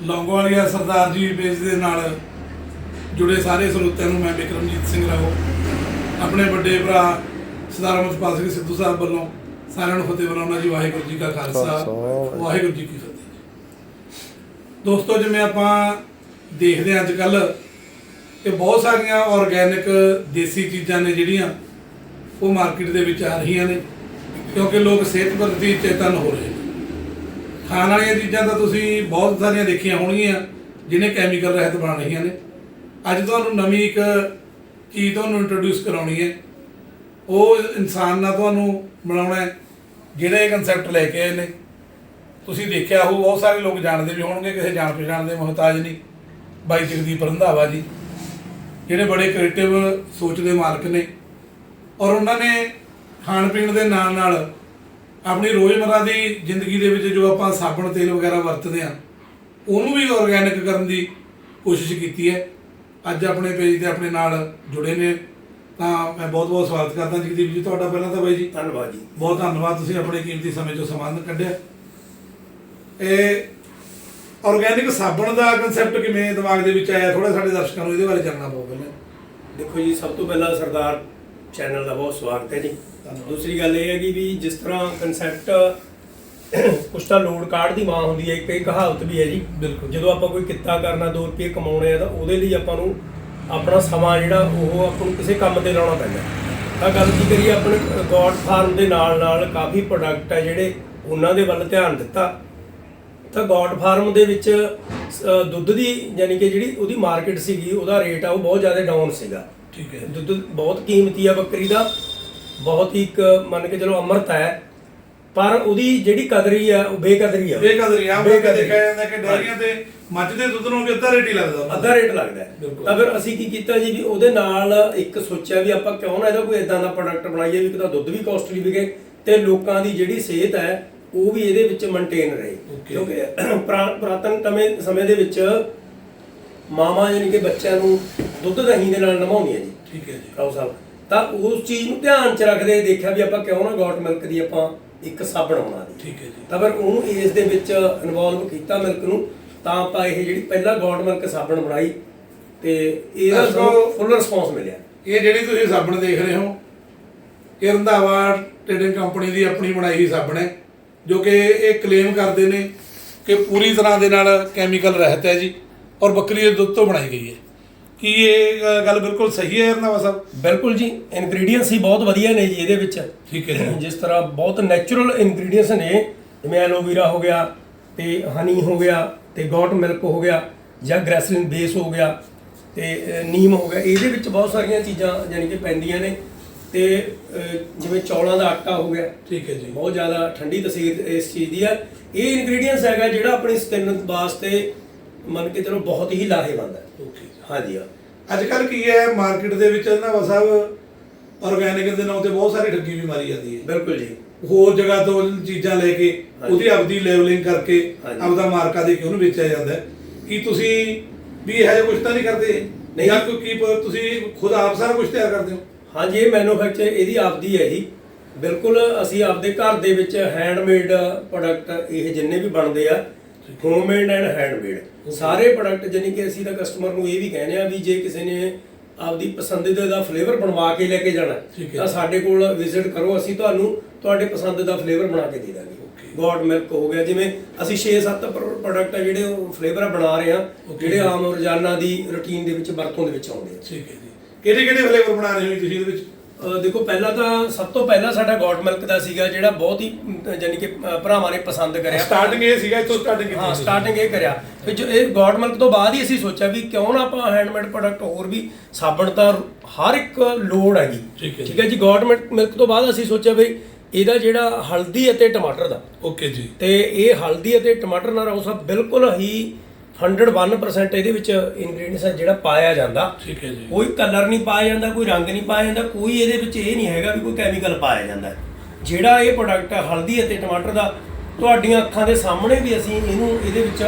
ਲੌਂਗੋਵਾਲੀਆ Sardar ji page ਦੇ ਨਾਲ ਜੁੜੇ ਸਾਰੇ ਸਰੋਤਿਆਂ ਨੂੰ ਮੈਂ ਵਿਕਰਮਜੀਤ ਸਿੰਘ ਰਾਓ ਆਪਣੇ ਵੱਡੇ ਭਰਾ ਸਰਦਾਰ ਅਮਰਪਾਲ ਸਿੰਘ ਸਿੱਧੂ ਸਾਹਿਬ ਵੱਲੋਂ ਸਾਰਿਆਂ ਨੂੰ ਫਤਿਹ ਬੁਲਾਉਣਾ ਜੀ ਵਾਹਿਗੁਰੂ ਜੀ ਕਾ ਖਾਲਸਾ ਖਾਲਸਾ, ਵਾਹਿਗੁਰੂ। ਜੀ ਕੀ ਫਤਿਹ ਦੋਸਤੋ ਜਿਵੇਂ ਆਪਾਂ ਦੇਖਦੇ ਹਾਂ ਅੱਜ ਕੱਲ ਕਿ ਬਹੁਤ ਸਾਰੀਆਂ ਆਰਗੈਨਿਕ ਦੇਸੀ ਚੀਜ਼ਾਂ ਨੇ ਜਿਹੜੀਆਂ ਉਹ ਮਾਰਕੀਟ ਦੇ ਵਿੱਚ ਆ ਰਹੀਆਂ ਨੇ ਕਿਉਂਕਿ ਲੋਕ ਸਿਹਤ ਪ੍ਰਤੀ ਚੇਤਨ ਹੋ ਰਹੇ ਨੇ। ਖਾਣ ਵਾਲੀਆਂ ਚੀਜ਼ਾਂ ਤਾਂ ਤੁਸੀਂ ਬਹੁਤ ਸਾਰੀਆਂ ਦੇਖੀਆਂ ਹੋਣਗੀਆਂ ਜਿਹਨੇ ਕੈਮੀਕਲ ਰਹਿਤ ਬਣ ਰਹੀਆਂ ਨੇ। ਅੱਜ ਤੁਹਾਨੂੰ ਨਵੀਂ ਇੱਕ ਚੀਜ਼ ਤੁਹਾਨੂੰ ਇੰਟਰੋਡਿਊਸ ਕਰਾਉਣੀ ਹੈ। ਉਹ ਇਨਸਾਨ ਨਾਲ ਤੁਹਾਨੂੰ ਬਣਾਉਣਾ ਹੈ, ਜਿਹੜੇ ਇਹ ਕਨਸੈਪਟ ਲੈ ਕੇ ਆਏ ਨੇ। ਤੁਸੀਂ ਦੇਖਿਆ ਹੋ ਬਹੁਤ ਸਾਰੇ ਲੋਕ ਜਾਣਦੇ ਵੀ ਹੋਣਗੇ, ਕਿਸੇ ਜਾਣ ਪਛਾਣ ਦੇ ਮੁਹਤਾਜ ਨਹੀਂ। ਬਾਈ ਜਗਦੀਪ ਰੰਧਾਵਾ ਜੀ, ਜਿਹੜੇ ਬੜੇ ਕ੍ਰੀਏਟਿਵ ਸੋਚ ਦੇ ਮਾਲਕ ਨੇ। ਔਰ ਉਹਨਾਂ ਨੇ ਖਾਣ ਪੀਣ ਦੇ ਨਾਲ ਨਾਲ ਆਪਣੀ ਰੋਜ਼ਮਰਰਾ ਦੀ ਜ਼ਿੰਦਗੀ ਦੇ ਵਿੱਚ ਜੋ ਆਪਾਂ ਸਾਬਣ ਤੇਲ ਵਗੈਰਾ ਵਰਤਦੇ ਆ ਉਹਨੂੰ ਵੀ ਆਰਗੈਨਿਕ ਕਰਨ ਦੀ ਕੋਸ਼ਿਸ਼ ਕੀਤੀ ਹੈ। ਅੱਜ ਆਪਣੇ ਪੇਜ ਤੇ ਆਪਣੇ ਨਾਲ ਜੁੜੇ ਨੇ। ਤਾਂ ਮੈਂ ਬਹੁਤ ਬਹੁਤ ਸਵਾਗਤ ਕਰਦਾ ਜਗਦੀਪ ਜੀ ਤੁਹਾਡਾ ਪਹਿਲਾਂ ਤਾਂ ਬਾਈ ਜੀ। ਧੰਨਵਾਦ ਜੀ। ਬਹੁਤ ਧੰਨਵਾਦ ਤੁਸੀਂ ਆਪਣੇ ਕੀਮਤੀ ਸਮੇਂ ਚੋਂ ਸਮਾਂ ਕੱਢਿਆ। ਇਹ ਆਰਗੈਨਿਕ ਸਾਬਣ ਦਾ ਕਨਸੈਪਟ ਕਿਵੇਂ ਦਿਮਾਗ ਦੇ ਵਿੱਚ ਆਇਆ? ਥੋੜਾ ਸਾਡੇ ਦਰਸ਼ਕਾਂ ਨੂੰ ਇਹਦੇ ਬਾਰੇ ਜਾਣਨਾ ਪਊ ਪਹਿਲਾਂ ਦੇਖੋ ਜੀ ਸਭ ਤੋਂ ਪਹਿਲਾਂ ਸਰਦਾਰ ਚੈਨਲ ਦਾ ਬਹੁਤ ਸਵਾਗਤ ਹੈ ਜੀ। ਦੂਸਰੀ ਗੱਲ ਇਹ ਹੈ ਕਿ ਵੀ ਜਿਸ ਤਰ੍ਹਾਂ ਕਨਸੈਪਟ ਕੁਛ ਤਾਂ ਲੋੜ ਕਾਰਡ ਦੀ ਮਾਂ ਹੁੰਦੀ ਹੈ ਇੱਕ ਇਹ ਕਹਾਵਤ ਵੀ ਹੈ ਜੀ। ਬਿਲਕੁਲ। ਜਦੋਂ ਆਪਾਂ ਕੋਈ ਕਿੱਤਾ ਕਰਨਾ 2 ਰੁਪਏ ਕਮਾਉਣੇ ਆ ਤਾਂ ਉਹਦੇ ਲਈ ਆਪਾਂ ਨੂੰ ਆਪਣਾ ਸਮਾਂ ਜਿਹੜਾ ਉਹ ਆਪਾਂ ਨੂੰ ਕਿਸੇ ਕੰਮ ਤੇ ਲਾਉਣਾ ਪੈਂਦਾ। ਤਾਂ ਗੱਲ ਕੀ ਕਰੀਏ ਆਪਣੇ ਗੋਡ ਫਾਰਮ ਦੇ ਨਾਲ ਨਾਲ ਕਾਫੀ ਪ੍ਰੋਡਕਟ ਹੈ ਜਿਹੜੇ ਉਹਨਾਂ ਦੇ ਵੱਲ ਧਿਆਨ ਦਿੱਤਾ। ਤਾਂ ਗੋਡ ਫਾਰਮ ਦੇ ਵਿੱਚ ਦੁੱਧ ਦੀ ਯਾਨੀ ਕਿ ਜਿਹੜੀ ਉਹਦੀ ਮਾਰਕੀਟ ਸੀਗੀ ਉਹਦਾ ਰੇਟ ਆ ਉਹ ਬਹੁਤ ਜ਼ਿਆਦਾ ਡਾਊਨ ਸੀਗਾ। ਠੀਕ ਹੈ। ਦੁੱਧ ਬਹੁਤ ਕੀਮਤੀ ਆ ਬੱਕਰੀ ਦਾ। ਬਹੁਤ ਹੀ ਇੱਕ ਮੰਨ ਕੇ ਚਲੋ ਅੰਮ੍ਰਿਤ ਹੈ ਪਰ ਉਹਦੀ ਜਿਹੜੀ ਕਦਰੀ ਆ ਉਹ ਬੇਕਦਰੀ ਆ ਬੇਕਦਰੀ ਆ ਬੇਕਦਰੀ। ਦੇਖਿਆ ਜਾਂਦਾ ਕਿ ਡੈਰੀਆਂ ਤੇ ਮੱਝ ਦੇ ਦੁੱਧ ਨੂੰ ਵੀ ਅੱਧਾ ਰੇਟ ਹੀ ਲੱਗਦਾ ਅੱਧਾ ਰੇਟ ਲੱਗਦਾ ਹੈ। ਬਿਲਕੁਲ। ਤਾਂ ਫਿਰ ਅਸੀਂ ਕੀ ਕੀਤਾ ਜੀ ਵੀ ਉਹਦੇ ਨਾਲ ਇੱਕ ਸੋਚਿਆ ਵੀ ਆਪਾਂ ਕਿਉਂ ਨਾ ਇਹਦਾ ਕੋਈ ਇਦਾਂ ਦਾ ਪ੍ਰੋਡਕਟ ਬਣਾਈਏ ਵੀ ਤਾਂ ਦੁੱਧ ਵੀ ਕਾਸਟਲੀ ਵਿਕੇ ਤੇ ਲੋਕਾਂ ਦੀ ਜਿਹੜੀ ਸਿਹਤ ਹੈ ਉਹ ਵੀ ਇਹਦੇ ਵਿੱਚ ਮੇਨਟੇਨ ਰਹੇ Okay. ਕਿਉਂਕਿ ਪੁਰਾ- ਪੁਰਾਤਨ ਸਮੇਂ ਸਮੇਂ ਦੇ ਵਿੱਚ ਮਾਵਾਂ ਯਾਨੀ ਕਿ ਬੱਚਿਆਂ ਨੂੰ ਦੁੱਧ ਦਹੀਂ ਦੇ ਨਾਲ ਨਵਾਉਂਦੀਆਂ ਜੀ ਠੀਕ ਹੈ ਜੀ ਰਾਓ ਸਾਹਿਬ ਤਾਂ ਉਸ ਚੀਜ਼ ਨੂੰ ਧਿਆਨ ਚ ਰੱਖਦੇ ਦੇਖਿਆ ਵੀ ਆਪਾਂ ਕਿਉਂ ਨਾ ਗੌਟ ਮਿਲਕ ਦੀ ਆਪਾਂ ਇੱਕ ਸਾਬਣ ਬਣਾ ਦੀ ਠੀਕ ਹੈ ਜੀ। ਤਾਂ ਫਿਰ ਉਹਨੂੰ ਇਸ ਦੇ ਵਿੱਚ ਇਨਵੋਲਵ ਕੀਤਾ ਮਿਲਕ ਨੂੰ ਤਾਂ ਆਪਾਂ ਇਹ ਜਿਹੜੀ ਪਹਿਲਾ ਗੌਡ ਮਿਲਕ ਸਾਬਣ ਬਣਾਈ ਤੇ ਇਹਦਾ। ਸਾਨੂੰ ਫੁੱਲ ਰਿਸਪੌਂਸ ਮਿਲਿਆ। ਇਹ ਜਿਹੜੀ ਤੁਸੀਂ ਸਾਬਣ ਦੇਖ ਰਹੇ ਹੋ ਇਹ ਰੰਧਾਵਾ ਟ੍ਰੇਡਿੰਗ ਕੰਪਨੀ ਦੀ ਆਪਣੀ ਬਣਾਈ ਹੋਈ ਸਾਬਣ ਹੈ ਜੋ ਕਿ ਇਹ ਕਲੇਮ ਕਰਦੇ ਨੇ ਕਿ ਪੂਰੀ ਤਰ੍ਹਾਂ ਦੇ ਨਾਲ ਕੈਮੀਕਲ ਰਹਿਤ ਹੈ ਜੀ ਔਰ ਬੱਕਰੀ ਦੇ ਦੁੱਧ ਤੋਂ ਬਣਾਈ ਗਈ ਹੈ। ਕੀ ਇਹ ਗੱਲ ਬਿਲਕੁਲ ਸਹੀ ਹੈ ਰੰਧਾਵਾ ਸਾਹਿਬ? ਬਿਲਕੁਲ ਜੀ ਇਨਗਰੀਡੀਅੰਟਸ ਹੀ ਬਹੁਤ ਵਧੀਆ ਨੇ ਜੀ ਇਹਦੇ ਵਿੱਚ। ਠੀਕ ਹੈ ਜੀ। ਜਿਸ ਤਰ੍ਹਾਂ ਬਹੁਤ ਨੈਚੁਰਲ ਇਨਗਰੀਡੀਅੰਟਸ ਨੇ ਜਿਵੇਂ ਐਲੋਵੀਰਾ ਹੋ ਗਿਆ ਤੇ ਹਨੀ ਹੋ ਗਿਆ ਤੇ ਗੌਟ ਮਿਲਕ ਹੋ ਗਿਆ ਜਾਂ ਗ੍ਰੈਸਲਿਨ ਬੇਸ ਹੋ ਗਿਆ ਤੇ ਨੀਮ ਹੋ ਗਿਆ। ਇਹਦੇ ਵਿੱਚ ਬਹੁਤ ਸਾਰੀਆਂ ਚੀਜ਼ਾਂ ਯਾਨੀ ਕਿ ਪੈਂਦੀਆਂ ਨੇ ਤੇ ਜਿਵੇਂ ਚੌਲਾਂ ਦਾ ਆਟਾ ਹੋ ਗਿਆ। ਠੀਕ ਹੈ ਜੀ। ਬਹੁਤ ਜ਼ਿਆਦਾ ਠੰਡੀ ਤਸੀਰ ਇਸ ਚੀਜ਼ ਦੀ ਹੈ। ਇਹ ਇਨਗਰੀਡੀਅੰਟਸ ਹੈਗਾ ਜਿਹੜਾ ਆਪਣੀ ਸਕਿਨ ਵਾਸਤੇ ਮੰਨ ਕੇ ਚਲੋ ਬਹੁਤ ਹੀ ਲਾਹੇਵੰਦ ਹੈ। ਓਕੇ ਹਾਂਜੀ ਹਾਂ। ਅੱਜ ਕੱਲ ਕੀ ਹੈ ਮਾਰਕੀਟ ਦੇ ਵਿੱਚ ਰੰਧਾਵਾ ਸਾਹਿਬ ਆਰਗੈਨਿਕ ਦੇ ਨਾਂ ਤੇ ਬਹੁਤ ਸਾਰੀ ਠੱਗੀ ਵੀ ਮਾਰੀ ਜਾਂਦੀ ਹੈ। ਬਿਲਕੁਲ ਜੀ। ਹੋਰ ਜਗ੍ਹਾ ਤੋਂ ਚੀਜ਼ਾਂ ਲੈ ਕੇ। ਉਹਦੀ ਆਪਦੀ ਲੈਵਲਿੰਗ ਕਰਕੇ। ਆਪਦਾ ਮਾਰਕਾ ਦੇ ਕੇ ਉਹਨੂੰ ਵੇਚਿਆ ਜਾਂਦਾ ਹੈ। ਕੀ ਤੁਸੀਂ ਵੀ ਇਹੋ ਜਿਹਾ ਕੁਝ ਤਾਂ ਨਹੀਂ ਕਰਦੇ? ਨਹੀਂ। ਜਾਂ ਕੋਈ ਕੀ ਤੁਸੀਂ ਖੁਦ ਆਪ ਸਾਰਾ ਕੁਝ ਤਿਆਰ ਕਰਦੇ ਹੋ? ਹਾਂਜੀ ਇਹ ਮੈਨੂਫੈਕਚਰ ਇਹਦੀ ਆਪਦੀ ਹੈ ਜੀ। ਬਿਲਕੁਲ ਅਸੀਂ ਆਪਦੇ ਘਰ ਦੇ ਵਿੱਚ ਹੈਂਡਮੇਡ ਪ੍ਰੋਡਕਟ ਇਹ ਜਿੰਨੇ ਵੀ ਬਣਦੇ ਆ ਹੋਮਮੇਡ ਐਂਡ ਹੈਂਡਮੇਡ ਸਾਰੇ ਪ੍ਰੋਡਕਟ ਜਾਨੀ ਕਿ ਅਸੀਂ ਤਾਂ ਕਸਟਮਰ ਨੂੰ ਇਹ ਵੀ ਕਹਿੰਦੇ ਆ ਵੀ ਜੇ ਕਿਸੇ ਨੇ ਆਪਦੀ ਪਸੰਦੀਦਾ ਦਾ ਫਲੇਵਰ ਬਣਵਾ ਕੇ ਲੈ ਕੇ ਜਾਣਾ। ਤਾਂ ਸਾਡੇ ਕੋਲ ਵਿਜ਼ਿਟ ਕਰੋ ਅਸੀਂ ਤੁਹਾਨੂੰ ਤੁਹਾਡੇ ਪਸੰਦ ਦਾ ਫਲੇਵਰ ਬਣਾ ਕੇ ਦੇ ਦਾਂਗੇ। ਗੋਡ ਮਿਲਕ ਹੋ ਗਿਆ ਜਿਵੇਂ ਅਸੀਂ 6-7 ਪ੍ਰੋਡਕਟ ਆ ਜਿਹੜੇ ਉਹ ਫਲੇਵਰ ਬਣਾ ਰਹੇ ਆ. ਜਿਹੜੇ ਆਮ ਰੋਜ਼ਾਨਾ ਦੀ ਰੁਟੀਨ ਦੇ ਵਿੱਚ ਵਰਤੋਂ ਦੇ ਵਿੱਚ ਆਉਂਦੇ ਆ। ਠੀਕ ਹੈ ਜੀ। ਕਿਹੜੇ ਕਿਹੜੇ ਫਲੇਵਰ ਬਣਾ ਰਹੇ ਹੋ ਤੁਸੀਂ ਇਹਦੇ ਵਿੱਚ? ਦੇਖੋ ਪਹਿਲਾਂ ਤਾਂ ਸਭ ਤੋਂ ਪਹਿਲਾਂ ਸਾਡਾ ਗੋਟ ਮਿਲਕ ਦਾ ਸੀਗਾ ਜਿਹੜਾ ਬਹੁਤ ਹੀ ਯਾਨੀ ਕਿ ਭਰਾਵਾਂ ਨੇ ਪਸੰਦ ਕਰਿਆ। ਸਟਾਰਟਿੰਗ ਇਹ ਸੀਗਾ ਇੱਥੋਂ ਸਟਾਰਟਿੰਗ ਹਾਂ ਸਟਾਰਟਿੰਗ ਇਹ ਕਰਿਆ। ਫਿਰ ਜੋ ਇਹ ਗੋਟ ਮਿਲਕ ਤੋਂ ਬਾਅਦ ਹੀ ਅਸੀਂ ਸੋਚਿਆ ਵੀ ਕਿਉਂ ਨਾ ਆਪਾਂ ਹੈਂਡਮੇਡ ਪ੍ਰੋਡਕਟ ਹੋਰ ਵੀ ਸਾਬਣ ਤਾਂ ਹਰ ਇੱਕ ਲੋੜ ਹੈਗੀ। ਠੀਕ ਹੈ ਜੀ। ਠੀਕ ਹੈ ਜੀ ਗੋਟ ਮਿਲਕ ਤੋਂ ਬਾਅਦ ਅਸੀਂ ਸੋਚਿਆ ਵੀ ਇਹਦਾ ਜਿਹੜਾ ਹਲਦੀ ਅਤੇ ਟਮਾਟਰ ਦਾ। ਓਕੇ ਜੀ। ਤੇ ਇਹ ਹਲਦੀ ਅਤੇ ਟਮਾਟਰ ਨਾਲ ਉਹ ਸਭ ਬਿਲਕੁਲ ਹੀ 101% ਇਹਦੇ ਵਿੱਚ ਇਨਗਰੀਡੀਅੰਟਸ ਹੈ ਜਿਹੜਾ ਪਾਇਆ ਜਾਂਦਾ। ਠੀਕ ਹੈ ਜੀ। ਕੋਈ ਕਲਰ ਨਹੀਂ ਪਾਇਆ ਜਾਂਦਾ ਕੋਈ ਰੰਗ ਨਹੀਂ ਪਾਇਆ ਜਾਂਦਾ ਕੋਈ ਇਹਦੇ ਵਿੱਚ ਇਹ ਨਹੀਂ ਹੈਗਾ ਵੀ ਕੋਈ ਕੈਮੀਕਲ ਪਾਇਆ ਜਾਂਦਾ। ਜਿਹੜਾ ਇਹ ਪ੍ਰੋਡਕਟ ਹੈ ਹਲਦੀ ਅਤੇ ਟਮਾਟਰ ਦਾ ਤੁਹਾਡੀਆਂ ਅੱਖਾਂ ਦੇ ਸਾਹਮਣੇ ਵੀ ਅਸੀਂ ਇਹਨੂੰ ਇਹਦੇ ਵਿੱਚ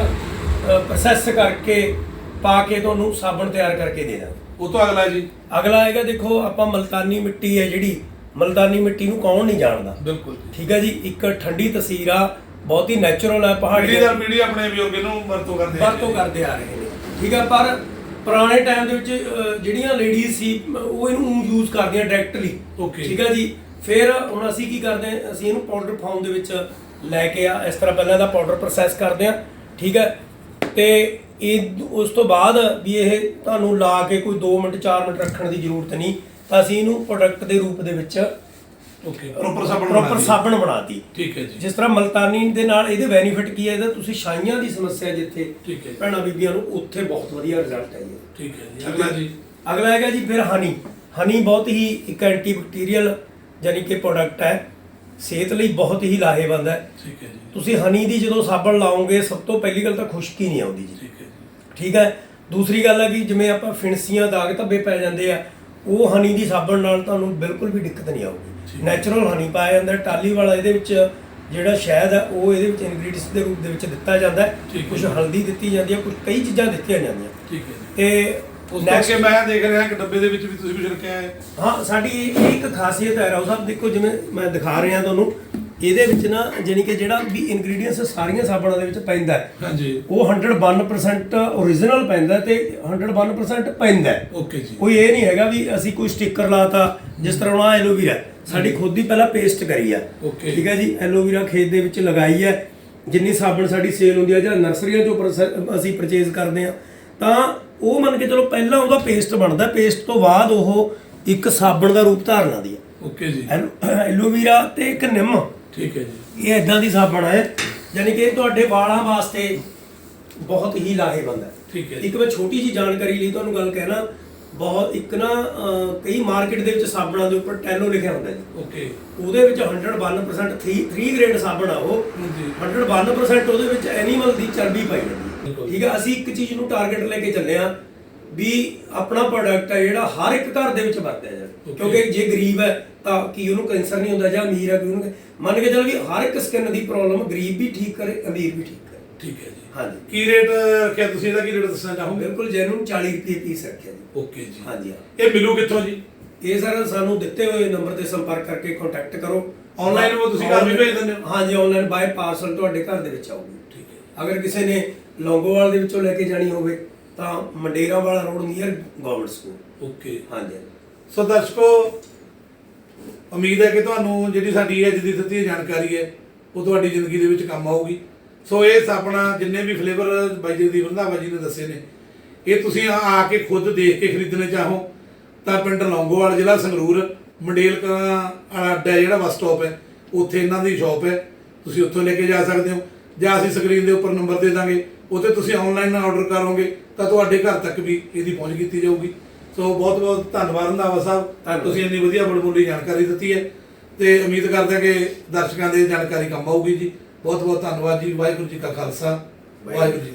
ਪ੍ਰੋਸੈਸ ਕਰਕੇ ਪਾ ਕੇ ਤੁਹਾਨੂੰ ਸਾਬਣ ਤਿਆਰ ਕਰਕੇ ਦੇ ਦਾਂਗੇ। ਉਹ ਤੋਂ ਅਗਲਾ ਜੀ। ਅਗਲਾ ਆਏਗਾ ਦੇਖੋ ਆਪਾਂ ਮਲਤਾਨੀ ਮਿੱਟੀ ਹੈ ਜਿਹੜੀ ਮਲਤਾਨੀ ਮਿੱਟੀ ਨੂੰ ਕੌਣ ਨਹੀਂ ਜਾਣਦਾ। ਬਿਲਕੁਲ ਠੀਕ ਹੈ ਜੀ ਇੱਕ ਠੰਡੀ ਤਸੀਰ ਆ ਬਹੁਤ ਹੀ ਨੈਚੁਰਲ ਹੈ ਪਹਾੜੀ ਪੀੜੀ ਦਰ ਪੀੜੀ ਆਪਣੇ ਬਜ਼ੁਰਗ ਨੂੰ ਵਰਤੋਂ ਕਰਦੇ ਆ। ਵਰਤੋਂ ਕਰਦੇ ਆ ਰਹੇ ਨੇ। ਠੀਕ ਹੈ ਪਰ ਪੁਰਾਣੇ ਟਾਈਮ ਦੇ ਵਿੱਚ ਅਹ, ਜਿਹੜੀਆਂ ਲੇਡੀਜ਼ ਸੀ ਉਹ ਇਹਨੂੰ ਯੂਜ਼ ਕਰਦੀਆਂ ਡਾਇਰੈਕਟਲੀ Okay. ਠੀਕ ਹੈ ਜੀ। ਫਿਰ ਹੁਣ ਅਸੀਂ ਕੀ ਕਰਦੇ ਹਾਂ ਅਸੀਂ ਇਹਨੂੰ ਪਾਊਡਰ ਫਾਰਮ ਦੇ ਵਿੱਚ ਲੈ ਕੇ ਆ ਇਸ ਤਰ੍ਹਾਂ ਪਹਿਲਾਂ ਇਹਦਾ ਪਾਊਡਰ ਪ੍ਰੋਸੈਸ ਕਰਦੇ ਆ। ਠੀਕ ਹੈ। ਤੇ ਇਹ ਉਸ ਤੋਂ ਬਾਅਦ ਵੀ ਇਹ ਤੁਹਾਨੂੰ ਲਾ ਕੇ ਕੋਈ 2 ਮਿੰਟ 4 ਮਿੰਟ ਰੱਖਣ ਦੀ ਜ਼ਰੂਰਤ ਨਹੀਂ। ਤਾਂ ਅਸੀਂ ਇਹਨੂੰ ਪ੍ਰੋਡਕਟ ਦੇ ਰੂਪ ਦੇ ਵਿੱਚ ਓਕੇ ਪ੍ਰੋਪਰ ਸਾਬਣ ਪ੍ਰੋਪਰ ਬਣਾ ਸਾਬਣ ਬਣਾਤੀ। ਠੀਕ ਹੈ ਜੀ। ਜਿਸ ਤਰ੍ਹਾਂ ਮਲਤਾਨੀ ਦੇ ਨਾਲ ਇਹਦੇ ਬੈਨੀਫਿਟ ਕੀ ਹੈ? ਇਹਦਾ ਤੁਸੀਂ ਛਾਈਆਂ ਦੀ ਸਮੱਸਿਆ ਜਿੱਥੇ ਠੀਕ ਹੈ। ਭੈਣਾਂ ਬੀਬੀਆਂ ਨੂੰ ਉੱਥੇ ਬਹੁਤ ਵਧੀਆ ਰਿਜ਼ਲਟ ਹੈ। ਜੀ। ਠੀਕ ਹੈ ਜੀ ਅਗਲਾ ਜੀ। ਅਗਲਾ ਹੈਗਾ ਜੀ ਫਿਰ ਹਨੀ ਹਨੀ ਬਹੁਤ ਹੀ ਇੱਕ ਐਂਟੀਬੈਕਟੀਰੀਅਲ ਯਾਨੀ ਕਿ ਪ੍ਰੋਡਕਟ ਹੈ। ਸਿਹਤ ਲਈ ਬਹੁਤ ਹੀ ਲਾਹੇਵੰਦ ਹੈ। ਠੀਕ ਹੈ ਜੀ। ਤੁਸੀਂ ਹਨੀ ਦੀ ਜਦੋਂ ਸਾਬਣ ਲਾਓਗੇ ਸਭ ਤੋਂ ਪਹਿਲੀ ਗੱਲ ਤਾਂ ਖੁਸ਼ਕੀ ਨਹੀਂ ਆਉਂਦੀ ਜੀ। ਠੀਕ ਹੈ ਠੀਕ ਹੈ। ਦੂਸਰੀ ਗੱਲ ਹੈ ਕਿ ਜਿਵੇਂ ਆਪਾਂ ਫਿਣਸੀਆਂ ਦਾਗ ਧੱਬੇ ਪੈ ਜਾਂਦੇ ਆ ਉਹ ਹਨੀ ਦੀ ਸਾਬਣ ਨਾਲ ਤੁਹਾਨੂੰ ਬਿਲਕੁਲ ਵੀ ਦਿੱਕਤ ਨਹੀਂ ਆਊਗੀ। ਨੈਚੁਰਲ ਹਨੀ ਪਾਇਆ ਜਾਂਦਾ ਟਾਲੀ ਵਾਲਾ ਇਹਦੇ ਵਿੱਚ ਜਿਹੜਾ ਸ਼ਹਿਦ ਹੈ ਉਹ ਇਹਦੇ ਵਿੱਚ ਇਨਗਰੀਡੀਅੰਟਸ ਦੇ ਰੂਪ ਦੇ ਵਿੱਚ ਦਿੱਤਾ ਜਾਂਦਾ ਹੈ। ਕੁਝ। ਹਲਦੀ ਦਿੱਤੀ ਜਾਂਦੀ ਹੈ ਕੁਝ ਕਈ ਚੀਜ਼ਾਂ ਦਿੱਤੀਆਂ ਜਾਂਦੀਆਂ। ਠੀਕ ਹੈ ਜੀ। ਤੇ ਉਸ ਅੱਗੇ ਮੈਂ ਦੇਖ ਰਿਹਾ ਕਿ ਡੱਬੇ ਦੇ ਵਿੱਚ ਵੀ ਤੁਸੀਂ ਕੁਝ ਰੱਖਿਆ ਹੈ। ਹਾਂ ਸਾਡੀ ਇੱਕ ਖਾਸੀਅਤ ਹੈ ਰਾਓ ਸਾਹਿਬ ਦੇਖੋ ਜਿਵੇਂ ਮੈਂ ਦਿਖਾ ਰਿਹਾ ਤੁਹਾਨੂੰ ਇਹਦੇ ਵਿੱਚ ਨਾ ਜਾਨੀ ਕਿ ਜਿਹੜਾ ਵੀ ਇਨਗਰੀਡੀਅੰਟਸ ਸਾਰੀਆਂ ਸਾਬਣਾਂ ਦੇ ਵਿੱਚ ਪੈਂਦਾ ਹੈ। ਹਾਂਜੀ। ਉਹ 101% ਓਰੀਜਨਲ ਪੈਂਦਾ ਹੈ ਤੇ 101% ਪੈਂਦਾ ਹੈ। ਓਕੇ ਜੀ। ਕੋਈ ਇਹ ਨਹੀਂ ਹੈਗਾ ਵੀ ਅਸੀਂ ਕੋਈ ਸਟicker ਲਾਤਾ ਜਿਸ ਤਰ੍ਹਾਂ ਹੁਣ ਐਲੋਵੀਰਾ ਸਾਡੀ ਖੁਦ ਦੀ ਪਹਿਲਾਂ ਪੇਸਟ ਕਰੀ ਆ। Okay. ਠੀਕ ਹੈ ਜੀ ਐਲੋਵੀਰਾ ਖੇਤ ਦੇ ਵਿੱਚ ਲਗਾਈ ਹੈ ਜਿੰਨੀ ਸਾਬਣ ਸਾਡੀ ਸੇਲ ਹੁੰਦੀ ਹੈ ਜਾਂ ਨਰਸਰੀਆਂ ਚੋਂ ਅਸੀਂ ਪਰਚੇਜ਼ ਕਰਦੇ ਆ ਤਾਂ ਉਹ ਮੰਨ ਕੇ ਚਲੋ ਪਹਿਲਾਂ ਉਹਦਾ ਪੇਸਟ ਬਣਦਾ ਪੇਸਟ ਤੋਂ ਬਾਅਦ ਉਹ ਇੱਕ ਸਾਬਣ ਦਾ ਰੂਪ ਧਾਰਨ ਆਉਂਦੀ ਹੈ ਓਕੇ ਜੀ। ਐਲੋ- ਐਲੋਵੀਰਾ ਤੇ ਇੱਕ ਨਿੰਮ। ਠੀਕ ਹੈ ਜੀ। ਇਹ ਇਦਾਂ ਦੀ ਸਾਬਣ ਹੈ ਯਾਨੀ ਕਿ ਇਹ ਤੁਹਾਡੇ ਵਾਲਾਂ ਵਾਸਤੇ ਬਹੁਤ ਹੀ ਲਾਹੇਵੰਦ ਹੈ। ਠੀਕ ਹੈ ਜੀ। ਇੱਕ ਮੈਂ ਛੋਟੀ ਜੀ ਜਾਣਕਾਰੀ ਲਈ ਤੁਹਾਨੂੰ ਗੱਲ ਕਹਿਣਾ ਬਹੁਤ ਇੱਕ ਨਾ ਅਹ, ਕਈ ਮਾਰਕੀਟ ਦੇ ਵਿੱਚ ਸਾਬਣਾਂ ਦੇ ਉੱਪਰ ਟੈਲੋ ਲਿਖਿਆ ਹੁੰਦਾ ਜੀ। ਓਕੇ। ਉਹਦੇ ਵਿੱਚ 101% 3 3 ਗ੍ਰੇਡ ਸਾਬਣ ਆ ਉਹ। ਹਾਂਜੀ। 101% ਉਹਦੇ ਵਿੱਚ ਐਨੀਮਲ ਦੀ ਚਰਬੀ ਪਾਈ ਜਾਂਦੀ ਹੈ। ਬਿਲਕੁਲ। ਠੀਕ ਹੈ ਅਸੀਂ ਇੱਕ ਚੀਜ਼ ਨੂੰ ਟਾਰਗੇਟ ਲੈ ਕੇ ਚੱਲੇ ਆ ਵੀ ਆਪਣਾ ਪ੍ਰੋਡਕਟ ਹੈ ਜਿਹੜਾ ਹਰ ਇੱਕ ਘਰ ਦੇ ਵਿੱਚ ਵਰਤਿਆ ਜਾਵੇ. ਕਿਉਂਕਿ ਜੇ ਗਰੀਬ ਹੈ ਤਾਂ ਕੀ ਉਹਨੂੰ ਕੈਂਸਰ ਨਹੀਂ ਹੁੰਦਾ ਜਾਂ ਅਮੀਰ ਹੈ ਕਿ ਉਹਨੂੰ ਮੰਨ ਕੇ ਚੱਲ ਵੀ ਹਰ ਇੱਕ ਸਕਿਨ ਦੀ ਪ੍ਰੋਬਲਮ ਗਰੀਬ ਵੀ ਠੀਕ ਕਰੇ ਅਮੀਰ ਵੀ ਠੀਕ ਕਰੇ। ਠੀਕ ਹੈ ਜੀ। ਹਾਂਜੀ। ਕੀ ਰੇਟ ਰੱਖਿਆ ਤੁਸੀਂ ਇਹਦਾ ਕੀ ਰੇਟ ਦੱਸਣਾ ਚਾਹੋਗੇ? ਬਿਲਕੁਲ ਜੈਨੂਨ 40 ਰੁਪਏ ਪੀਸ ਰੱਖਿਆ ਜੀ। ਓਕੇ ਜੀ। ਹਾਂਜੀ ਇਹ ਮਿਲੂ ਕਿੱਥੋਂ ਜੀ? ਇਹ ਸਰ ਸਾਨੂੰ ਦਿੱਤੇ ਹੋਏ ਨੰਬਰ ਤੇ ਸੰਪਰਕ ਕਰਕੇ ਕੰਟੈਕਟ ਕਰੋ। Online ਉਹ ਤੁਸੀਂ ਘਰ ਵੀ ਭੇਜ ਦਿੰਦੇ ਹੋ? ਹਾਂਜੀ ਆਨਲਾਈਨ ਬਾਏ ਪਾਰਸਲ ਤੁਹਾਡੇ ਘਰ ਦੇ ਵਿੱਚ ਆਊਗੀ। ਠੀਕ ਹੈ ਅਗਰ ਕਿਸੇ ਨੇ ਲੌਂਗੋਵਾਲ ਦੇ ਵਿੱਚੋਂ ਲੈ ਕੇ ਜਾਣੀ ਹੋਵੇ ਤਾਂ ਮੰਡੇਰਾ ਵਾਲਾ road near government school okay. ਹਾਂਜੀ। ਸੋ ਦਰਸ਼ਕੋ ਉਮੀਦ ਹੈ ਕਿ ਤੁਹਾਨੂੰ ਜਿਹੜੀ ਸਾਡੀ ਅੱਜ ਦੀ ਦਿੱਤੀ ਜਾਣਕਾਰੀ ਹੈ ਉਹ ਤੁਹਾਡੀ ਜ਼ਿੰਦਗੀ ਦੇ ਵਿੱਚ ਕੰਮ ਆਊਗੀ। ਸੋ ਇਹ ਆਪਣਾ ਜਿੰਨੇ ਵੀ ਫਲੇਵਰ ਬਾਈ ਦੀ ਰੰਧਾਵਾ ਜੀ ਨੇ ਦੱਸੇ ਨੇ ਇਹ ਤੁਸੀਂ ਆ ਆ ਕੇ ਖੁਦ ਦੇਖ ਕੇ ਖਰੀਦਣੇ ਚਾਹੋ ਤਾਂ ਪਿੰਡ ਲੌਂਗੋਵਾਲ ਜ਼ਿਲ੍ਹਾ ਸੰਗਰੂਰ ਮੰਡੇਲ ਵਾਲਾ ਅੱਡਾ ਜਿਹੜਾ ਬੱਸ ਸਟਾਪ ਹੈ ਉੱਥੇ ਇਹਨਾਂ ਦੀ ਸ਼ਾਪ ਹੈ ਤੁਸੀਂ ਉੱਥੋਂ ਲੈ ਕੇ ਜਾ ਸਕਦੇ ਹੋ। ਜਾਂ ਅਸੀਂ ਸਕਰੀਨ ਦੇ ਉੱਪਰ ਨੰਬਰ ਦੇ ਦਾਂਗੇ ਉੱਥੇ ਤੁਸੀਂ ਆਨਲਾਈਨ ਆਰਡਰ ਕਰੋਗੇ ਤਾਂ ਤੁਹਾਡੇ ਘਰ ਤੱਕ ਵੀ ਇਹਦੀ ਪਹੁੰਚ ਕੀਤੀ ਜਾਊਗੀ। ਸੋ ਬਹੁਤ ਬਹੁਤ ਧੰਨਵਾਦ ਰੰਧਾਵਾ ਸਾਹਿਬ। ਤੁਸੀਂ ਇੰਨੀ ਵਧੀਆ ਬੜਬੋਲੀ ਜਾਣਕਾਰੀ ਦਿੱਤੀ ਹੈ। ਤੇ ਉਮੀਦ ਕਰਦੇ ਹਾਂ ਕਿ ਦਰਸ਼ਕਾਂ ਦੇ ਜਾਣਕਾਰੀ ਕੰਮ ਆਊਗੀ ਜੀ। ਬਹੁਤ ਬਹੁਤ ਧੰਨਵਾਦ ਜੀ ਵਾਹਿਗੁਰੂ ਜੀ ਕਾ ਖਾਲਸਾ ਵਾਹਿਗੁਰੂ ਜੀ